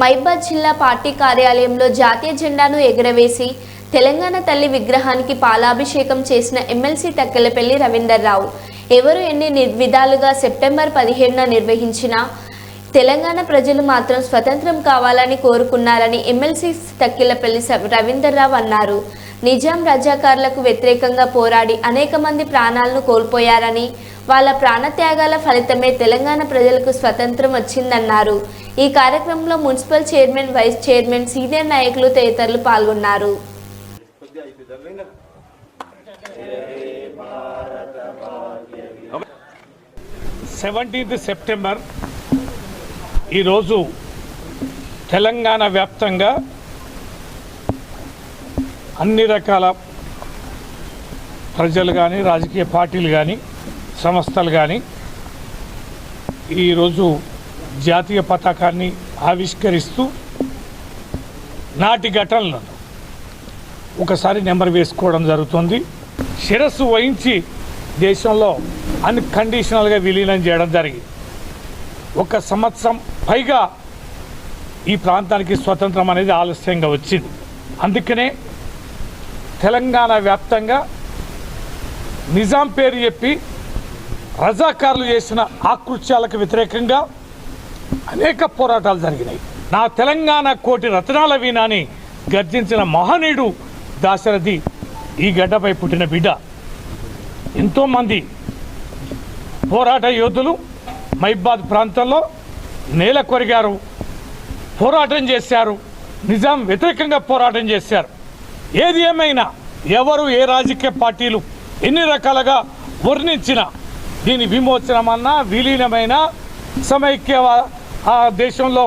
మైబాద్ జిల్లా పార్టీ కార్యాలయంలో జాతీయ జెండాను ఎగురవేసి తెలంగాణ తల్లి విగ్రహానికి పాలాభిషేకం చేసిన ఎమ్మెల్సీ తక్కెలపల్లి రవీందర్రావు ఎవరు ఎన్ని విధాలుగా సెప్టెంబర్ పదిహేడున నిర్వహించినా తెలంగాణ ప్రజలు మాత్రం స్వతంత్రం కావాలని కోరుకున్నారని ఎమ్మెల్సీ తక్కిలపల్లి రవీందర్రావు అన్నారు. నిజాం రజాకారులకు వ్యతిరేకంగా పోరాడి అనేక మంది ప్రాణాలను కోల్పోయారని వాళ్ళ ప్రాణత్యాగాల ఫలితమే తెలంగాణ ప్రజలకు స్వతంత్రం వచ్చిందన్నారు. ఈ కార్యక్రమంలో municipal chairman vice chairman senior నాయకులు తదితరులు పాల్గొన్నారు. సెవెంటీన్త్ సెప్టెంబర్ ఈరోజు తెలంగాణ వ్యాప్తంగా అన్ని రకాల ప్రజలు కానీ రాజకీయ పార్టీలు కానీ సంస్థలు కానీ ఈరోజు జాతీయ పతాకాన్ని ఆవిష్కరిస్తూ నాటి ఘటనలను ఒకసారి నెంబర్ వేసుకోవడం జరుగుతుంది. శిరస్సు వహించి దేశంలో అన్కండిషనల్గా విలీనం చేయడం జరిగింది. ఒక సంవత్సరం పైగా ఈ ప్రాంతానికి స్వతంత్రం అనేది ఆలస్యంగా వచ్చింది. అందుకనే తెలంగాణ వ్యాప్తంగా నిజాం పేరు చెప్పి రజాకారులు చేసిన ఆకృత్యాలకు వ్యతిరేకంగా అనేక పోరాటాలు జరిగినాయి. నా తెలంగాణ కోటి రత్నాల వీణాని గర్జించిన మహనీయుడు దాశరథి ఈ గడ్డపై పుట్టిన బిడ్డ. ఎంతోమంది పోరాట యోధులు మైబాద్ ప్రాంతంలో నేల కొరిగారు పోరాటం చేశారు నిజాం వ్యతిరేకంగా పోరాటం చేశారు. ఏది ఏమైనా ఎవరు ఏ రాజకీయ పార్టీలు ఎన్ని రకాలుగా వర్ణించినా దీని విమోచనమన్నా విలీనమైన సమైక్య ఆ దేశంలో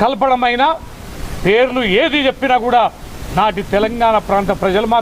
కలపడమైనా పేర్లు ఏది చెప్పినా కూడా నాటి తెలంగాణ ప్రాంత ప్రజలు మాత్రం